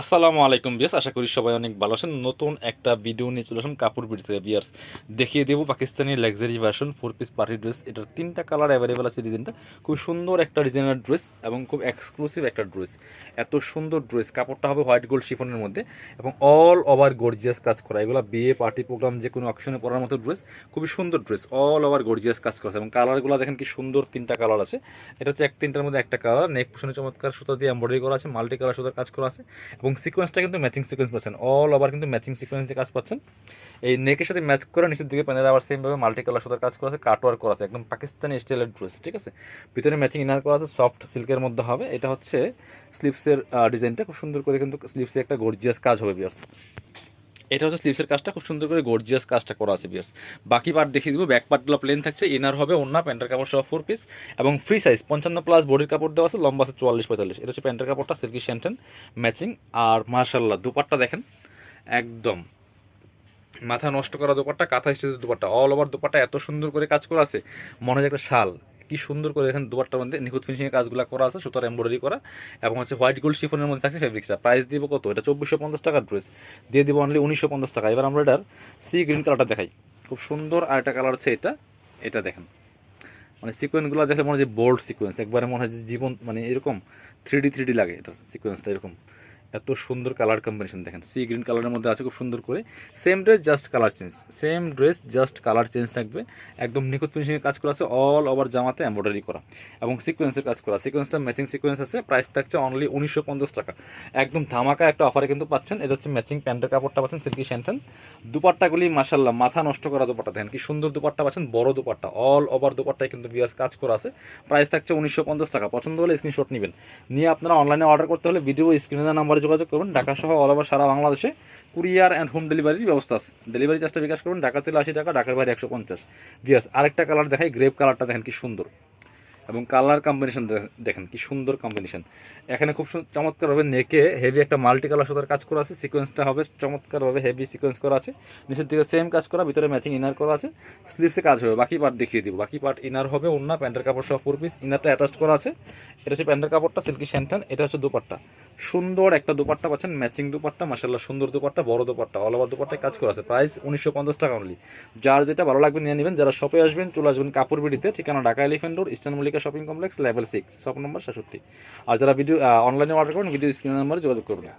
আসসালামু আলাইকুম বিয়াস আশা করি সবাই অনেক ভালো আছেন। নতুন একটা ভিডিও নিয়ে চলে আসলাম কাপড় বিড়ি থেকে বিয়ার্স দেখিয়ে দেবো Pakistani luxury version four piece party dress এটার তিনটা কালার অ্যাভেলেবেল আছে ডিজাইনটা খুব সুন্দর একটা ডিজাইনার ড্রেস এবং খুব এক্সক্লুসিভ একটা ড্রেস এত সুন্দর ড্রেস কাপড়টা হবে হোয়াইট গোল্ড শিফনের মধ্যে এবং অল ওভার গর্জিয়াস কাজ করা। এগুলো বিয়ে পার্টি প্রোগ্রাম যে কোনো অকশনে পরার মতো ড্রেস খুবই সুন্দর ড্রেস অল ওভার গর্জিয়াস কাজ করা এবং কালারগুলো দেখেন কি সুন্দর তিনটা কালার আছে। এটা হচ্ছে এক তিনটার মধ্যে একটা কালার নেক পোষণে চমৎকার সুতা দিয়ে এম্ব্রয়ডারি করা আছে মাল্টি কালার সুতার কাজ করা আছে এবং সিকোয়েন্সটা কিন্তু ম্যাচিং সিকোয়েন্স পাচ্ছেন। অল ওভার কিন্তু ম্যাচিং সিকোয়েন্স দিয়ে কাজ পাচ্ছেন। এই নেকের সাথে ম্যাচ করে নিচের দিকে প্যানেল আবার সেমভাবে মাল্টি কালার সুতার কাজ করা আছে কাটওয়ার করা আছে। একদম পাকিস্তানি স্টাইলের ড্রেস ঠিক আছে? ভিতরে ম্যাচিং ইনার করা আছে সফট সিল্কের মধ্যে হবে। এটা হচ্ছে স্লিপসের ডিজাইনটা খুব সুন্দর করে কিন্তু স্লিপসে একটা গর্জিয়াস কাজ হবে বিয়ার্স এটা হচ্ছে স্লিপসের কাজটা, খুব সুন্দর করে গর্জিয়াস কাজটা করা আছে, বিয়াস। বাকি পার্ট দেখিয়ে দিব ব্যাক পার্টগুলো প্লেন থাকছে ইনার হবে অন্য প্যান্টের কাপড় সহ ফোর পিস এবং ফ্রি সাইজ পঞ্চান্ন প্লাস বডির কাপড় দেওয়া আছে, লম্বা আছে চুয়াল্লিশ পঁয়তাল্লিশ। এটা হচ্ছে প্যান্টের কাপড়টা সিল্কি শ্যান্টেন ম্যাচিং আর মার্শাল্লাহ দুপাট্টা দেখেন, একদম। মাথা নষ্ট করা দোপাট্টা, কাঁথা স্টেজের দোপাট্টা অল ওভার দোপাট্টা, এত সুন্দর করে কাজ করা আছে, মনে হয় একটা শাল। কি সুন্দর করে এখানে দুপাট্টার মধ্যে নিখুঁত ফিনিশিংয়ের কাজগুলো করা আছে, সুতার এমব্রয়ডারি করা এবং হচ্ছে হোয়াইট গোল্ড শিফনের মধ্যে থাকছে ফেব্রিক্সটা প্রাইস দিব কত? এটা চব্বিশশো পঞ্চাশ টাকার ড্রেস দিয়ে দিব অনলি উনিশশো পঞ্চাশ টাকা। এবার আমরা এটার সি গ্রিন কালারটা দেখাই। খুব সুন্দর আর একটা কালার হচ্ছে এটা। এটা দেখেন। মানে সিকোয়েন্সগুলো দেখলে মনে হয় বোল্ড সিকোয়েন্স একবারে মনে হয় যে জীবন মানে এরকম থ্রি ডি থ্রি ডি লাগে এটার সিকোয়েন্সটা এরকম। এত সুন্দর কালার কম্বিনেশন দেখেন। সি গ্রিন কালারের মধ্যে আছে, খুব সুন্দর করে। Same dress just colour change same dress just colour change থাকবে। একদম নিখুঁত ফিনিশিংয়ের কাজ করা আছে অল ওভার জামাতে এমব্রয়ডারি করা। এবং সিকোয়েন্সের কাজ করা। সিকোয়েন্সটা ম্যাচিং সিকোয়েন্স আছে প্রাইস থাকছে অনলি উনিশশো পঞ্চাশ টাকা। একদম ধামাকা একটা অফারে কিন্তু পাচ্ছেন। এটা হচ্ছে ম্যাচিং প্যান্টের কাপড়টা পাচ্ছেন সিল্কি শ্যান্টেন দুপাট্টাগুলি মাসাল্লাহ মাথা নষ্ট করা দুপাট্টা। দেখেন কি সুন্দর দুপাট্টা পাচ্ছেন, বড় দুপাট্টা। অল ওভার দুপাট্টায় কিন্তু বিয়াস কাজ করা আছে। প্রাইস থাকছে উনিশশো পঞ্চাশ টাকা। পছন্দ হলে স্ক্রিনশট নেবেন। নিয়ে আপনারা অনলাইনে অর্ডার করতে হলে ভিডিও স্ক্রিনে নাম্বারে যোগাযোগ করবেন ঢাকা সহ অল ওভার সারা বাংলাদেশে। কুরিয়ার অ্যান্ড হোম ডেলিভারির ব্যবস্থা আছে। ডেলিভারি চার্জটা বিকাশ করুন, ঢাকা থেকে আশি টাকা, ঢাকার বাইরে একশো পঞ্চাশ। বিয়াস আরেকটা কালার দেখাই গ্রেপ কালারটা দেখেন কি সুন্দর। এবং কালার কম্বিনেশন দেখেন কি সুন্দর কম্বিনেশন এখানে খুব চমৎকারভাবে নেকে হেভি একটা মাল্টি কালার সুতার কাজ করা আছে। সিকোয়েন্সটা হবে চমৎকারভাবে হেভি সিকোয়েন্স করা আছে। নিচের দিকে সেম কাজ করা, ভিতরে ম্যাচিং ইনার করা আছে। স্লিভসে কাজ হবে, বাকি পার্ট দেখিয়ে দিব। বাকি পার্ট ইনার হবে অন্য প্যান্টের কাপড় সহ ফোর পিস ইনারটা অ্যাটাচ করা আছে। এটা হচ্ছে প্যান্টের কাপড়টা সিল্কি শ্যান্টান এটা হচ্ছে দুপাট্টা। সুন্দর একটা দুপাট্টা পাচ্ছেন ম্যাচিং দুপাট্টা মাসাল্লাহ সুন্দর দুপাট্টা, বড় দুপাট্টা অল ওভার দুপাট্টায় কাজ করে আছে। প্রাইস উনিশশো পঞ্চাশ টাকা অনলি যার যেটা ভালো লাগবে নিয়ে নেবেন, যারা শপে আসবেন, চলে আসবেন কাপড় বিডিতে, ঠিকানা Dhaka elephant road eastern Mallika shopping complex level six shop number সাতষট্টি। আর যারা ভিডিও অনলাইনে অর্ডার করেন ভিডিও স্ক্রিন নাম্বারে যোগাযোগ করবেন।